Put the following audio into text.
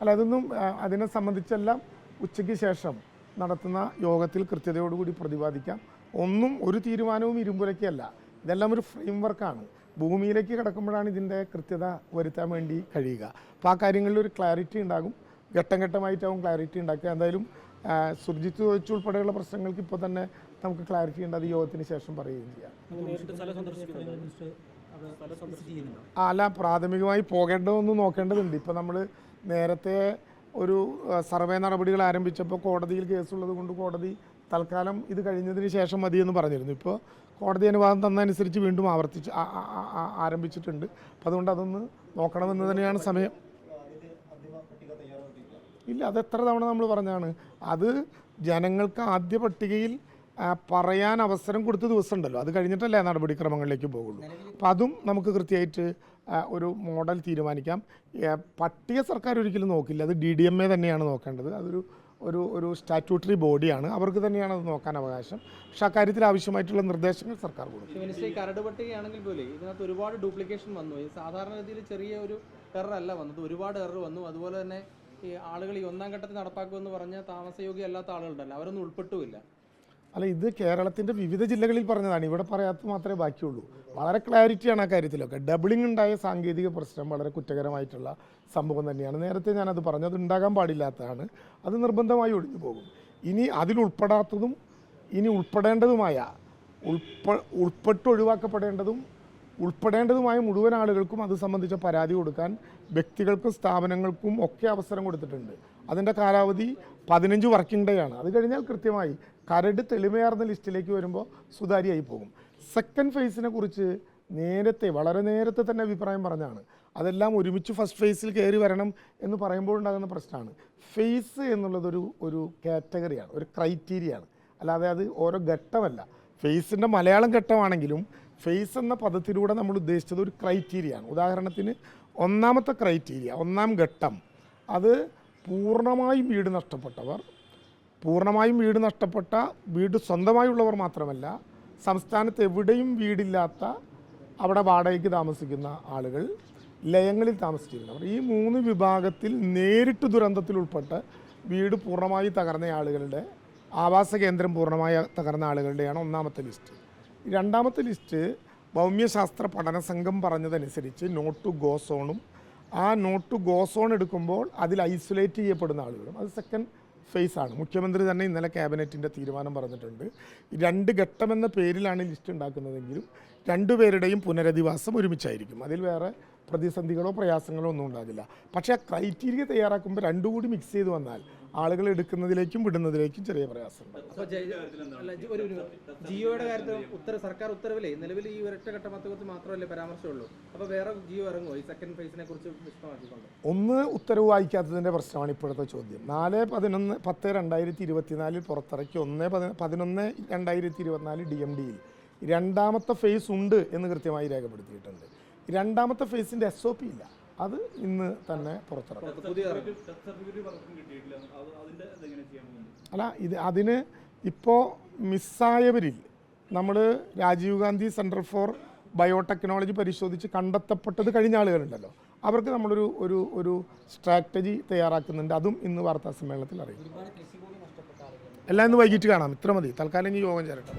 അല്ല അതൊന്നും അതിനെ സംബന്ധിച്ചെല്ലാം ഉച്ചയ്ക്ക് ശേഷം നടത്തുന്ന യോഗത്തിൽ കൃത്യതയോടുകൂടി പ്രതിപാദിക്കാം. ഒന്നും ഒരു തീരുമാനവും ഇരുമ്പുരയ്ക്കല്ല. ഇതെല്ലാം ഒരു ഫ്രെയിം വർക്കാണ് ഭൂമിയിലേക്ക് കിടക്കുമ്പോഴാണ് ഇതിന്റെ കൃത്യത വരുത്താൻ വേണ്ടി കഴിയുക. അപ്പോൾ ആ കാര്യങ്ങളിൽ ഒരു ക്ലാരിറ്റി ഉണ്ടാകും. ഘട്ടം ഘട്ടമായിട്ടാവും ക്ലാരിറ്റി ഉണ്ടാക്കുക. എന്തായാലും സുർജിത്ത് ചോദിച്ചു ഉൾപ്പെടെയുള്ള പ്രശ്നങ്ങൾക്ക് ഇപ്പോൾ തന്നെ നമുക്ക് ക്ലാരിറ്റി ഉണ്ട്. അത് യോഗത്തിന് ശേഷം പറയുകയും ചെയ്യാം. അല്ല പ്രാഥമികമായി പോകേണ്ടതൊന്ന് നോക്കേണ്ടതുണ്ട്. ഇപ്പോൾ നമ്മൾ നേരത്തെ ഒരു സർവേ നടപടികൾ ആരംഭിച്ചപ്പോൾ കോടതിയിൽ കേസുള്ളത് കൊണ്ട് കോടതി തൽക്കാലം ഇത് കഴിഞ്ഞതിന് ശേഷം മതിയെന്ന് പറഞ്ഞിരുന്നു. ഇപ്പോൾ കോടതി അനുവാദം തന്നതനുസരിച്ച് വീണ്ടും ആവർത്തിച്ച് ആരംഭിച്ചിട്ടുണ്ട്. അപ്പോൾ അതുകൊണ്ട് അതൊന്ന് നോക്കണമെന്ന് തന്നെയാണ് സമയം. ഇല്ല അത് എത്ര തവണ നമ്മൾ പറഞ്ഞാണ് അത് ജനങ്ങൾക്ക് ആദ്യ പട്ടികയിൽ പറയാൻ അവസരം കൊടുത്ത ദിവസം ഉണ്ടല്ലോ അത് കഴിഞ്ഞിട്ടല്ലേ നടപടിക്രമങ്ങളിലേക്ക് പോകുള്ളൂ. അപ്പോൾ അതും നമുക്ക് കൃത്യമായിട്ട് ഒരു മോഡൽ തീരുമാനിക്കാം. പട്ടിക സർക്കാർ ഒരിക്കലും നോക്കില്ല. അത് ഡി ഡി എം എ തന്നെയാണ് നോക്കേണ്ടത്. അതൊരു ഒരു ഒരു സ്റ്റാറ്റ്യൂട്ടറി ബോഡിയാണ്. അവർക്ക് തന്നെയാണ് അത് നോക്കാൻ അവകാശം. പക്ഷെ അക്കാര്യത്തിൽ ആവശ്യമായിട്ടുള്ള നിർദ്ദേശങ്ങൾ സർക്കാർ കൊടുക്കും. കരട് പട്ടികയാണെങ്കിൽ പോലും ഇതിനകത്ത് ഒരുപാട് ഡ്യൂപ്ലിക്കേഷൻ വന്നു. സാധാരണ രീതിയിൽ ചെറിയ ഒരു എറർ അല്ല വന്നത്. ഒരുപാട് എറർ വന്നു. അതുപോലെ തന്നെ ഈ ആളുകൾ ഈ ഒന്നാം ഘട്ടത്തിൽ നടപ്പാക്കുമെന്ന് പറഞ്ഞ താമസയോഗ്യ അല്ലാത്ത ആളുകളുണ്ടല്ലോ. അവരൊന്നും ഉൾപ്പെട്ടുമില്ല. അല്ല ഇത് കേരളത്തിന്റെ വിവിധ ജില്ലകളിൽ പറഞ്ഞതാണ്. ഇവിടെ പറയാത്ത മാത്രമേ ബാക്കിയുള്ളൂ. വളരെ ക്ലാരിറ്റിയാണ് ആ കാര്യത്തിലൊക്കെ. ഡബിളിംഗ് ഉണ്ടായ സാങ്കേതിക പ്രശ്നം വളരെ കുറ്റകരമായിട്ടുള്ള സംഭവം തന്നെയാണ്. നേരത്തെ ഞാനത് പറഞ്ഞു അത് ഉണ്ടാകാൻ പാടില്ലാത്തതാണ്. അത് നിർബന്ധമായി ഒഴിഞ്ഞു പോകും. ഇനി അതിലുൾപ്പെടാത്തതും ഇനി ഉൾപ്പെടേണ്ടതുമായ ഉൾപ്പ ഉൾപ്പെട്ട് ഒഴിവാക്കപ്പെടേണ്ടതും ഉൾപ്പെടേണ്ടതുമായ മുഴുവൻ ആളുകൾക്കും അത് സംബന്ധിച്ച പരാതി കൊടുക്കാൻ വ്യക്തികൾക്കും സ്ഥാപനങ്ങൾക്കും ഒക്കെ അവസരം കൊടുത്തിട്ടുണ്ട്. അതിന്റെ കാലാവധി പതിനഞ്ച് വർക്കിംഗ് ഡേ ആണ്. അത് കഴിഞ്ഞാൽ കൃത്യമായി കരട് തെളിമയാർന്ന ലിസ്റ്റിലേക്ക് വരുമ്പോൾ സുതാര്യമായി പോകും. സെക്കൻഡ് ഫേസിനെ കുറിച്ച് നേരത്തെ വളരെ നേരത്തെ തന്നെ അഭിപ്രായം പറഞ്ഞാണ് അതെല്ലാം ഒരുമിച്ച് ഫസ്റ്റ് ഫേസിൽ കയറി വരണം എന്ന് പറയുമ്പോൾ ഉണ്ടാകുന്ന പ്രശ്നമാണ്. ഫേസ് എന്നുള്ളതൊരു ഒരു കാറ്റഗറിയാണ് ഒരു ക്രൈറ്റീരിയയാണ് അല്ലാതെ അത് ഓരോ ഘട്ടമല്ല. ഫേസിന്റെ മലയാളം ഘട്ടമാണെങ്കിലും ഫേസ് എന്ന പദത്തിലൂടെ നമ്മൾ ഉദ്ദേശിച്ചത് ഒരു ക്രൈറ്റീരിയയാണ് ഉദാഹരണത്തിന് ഒന്നാമത്തെ ക്രൈറ്റീരിയ ഒന്നാം ഘട്ടം അത് പൂർണമായും വീട് നഷ്ടപ്പെട്ടവർ പൂർണമായും വീട് നഷ്ടപ്പെട്ട വീട് സ്വന്തമായുള്ളവർ മാത്രമല്ല സംസ്ഥാനത്ത് എവിടെയും വീടില്ലാത്ത അവിടെ വാടകയ്ക്ക് താമസിക്കുന്ന ആളുകൾ ലയങ്ങളിൽ താമസിച്ചിരുന്നവർ ഈ മൂന്ന് വിഭാഗത്തിൽ നേരിട്ട് ദുരന്തത്തിൽ ഉൾപ്പെട്ട് വീട് പൂർണമായി തകർന്ന ആളുകളുടെ ആവാസ കേന്ദ്രം പൂർണമായി തകർന്ന ആളുകളുടെയാണ് ഒന്നാമത്തെ ലിസ്റ്റ്. രണ്ടാമത്തെ ലിസ്റ്റ് ഭൗമ്യശാസ്ത്ര പഠന സംഘം പറഞ്ഞതനുസരിച്ച് നോട്ട് ടു ഗോ സോണും ആ നോട്ട് ടു ഗോ സോൺ എടുക്കുമ്പോൾ അതിൽ ഐസൊലേറ്റ് ചെയ്യപ്പെടുന്ന ആളുകളും. അത് സെക്കൻഡ് ഫേസ് ആണ്. മുഖ്യമന്ത്രി തന്നെ ഇന്നലെ ക്യാബിനറ്റിന്റെ തീരുമാനം പറഞ്ഞിട്ടുണ്ട്. രണ്ട് ഘട്ടം എന്ന പേരിലാണ് ലിസ്റ്റ് ഉണ്ടാക്കുന്നതെങ്കിലും രണ്ടുപേരുടെയും പുനരധിവാസം ഒരുമിച്ചായിരിക്കും. അതിൽ വേറെ പ്രതിസന്ധികളോ പ്രയാസങ്ങളോ ഒന്നും ഉണ്ടാകില്ല. പക്ഷേ ആ ക്രൈറ്റീരിയ തയ്യാറാക്കുമ്പോൾ രണ്ടും കൂടി മിക്സ് ചെയ്ത് വന്നാൽ ആളുകൾ എടുക്കുന്നതിലേക്കും വിടുന്നതിലേക്കും ചെറിയ പ്രയാസമുണ്ട്. ജിയോയുടെ കാര്യത്തിൽ ഉത്തര സർക്കാർ ഉത്തരവിലേ നിലവിൽ ഈ ഒരൊറ്റ ഘട്ട പദ്ധതി മാത്രമല്ലേ പരാമർശമുള്ളൂ. അപ്പൊ വേറെ ജിയോ ഇറങ്ങുമോ ഈ സെക്കൻഡ് ഫേസിനെ കുറിച്ച് വിശദമാക്കിക്കൊണ്ട്. ഒന്ന് ഉത്തരവ് വായിക്കാത്തതിന്റെ പ്രശ്നമാണ് ഇപ്പോഴത്തെ ചോദ്യം. നാല് പതിനൊന്ന് പത്ത് രണ്ടായിരത്തി ഇരുപത്തിനാലിൽ പുറത്തിറക്കി ഒന്ന് പതി പതിനൊന്ന് രണ്ടായിരത്തി ഇരുപത്തിനാല് ഡി എം ഡിയിൽ രണ്ടാമത്തെ ഫേസ് ഉണ്ട് എന്ന് കൃത്യമായി രേഖപ്പെടുത്തിയിട്ടുണ്ട്. രണ്ടാമത്തെ ഫേസിന്റെ എസ് ഒ പി ഇല്ല. അത് ഇന്ന് തന്നെ പുറത്തിറക്കും അല്ല ഇത് അതിന് ഇപ്പോൾ മിസ്സായവരിൽ നമ്മൾ Rajiv Gandhi centre for biotechnology പരിശോധിച്ച് കണ്ടെത്തപ്പെട്ടത് കഴിഞ്ഞ ആളുകളുണ്ടല്ലോ. അവർക്ക് നമ്മളൊരു ഒരു ഒരു സ്ട്രാറ്റജി തയ്യാറാക്കുന്നുണ്ട്. അതും ഇന്ന് വാർത്താ സമ്മേളനത്തിൽ അറിയും എല്ലാം ഇന്ന് വൈകിട്ട് കാണാം. ഇത്ര മതി. തൽക്കാലം ഈ യോഗം ചേരട്ടെ.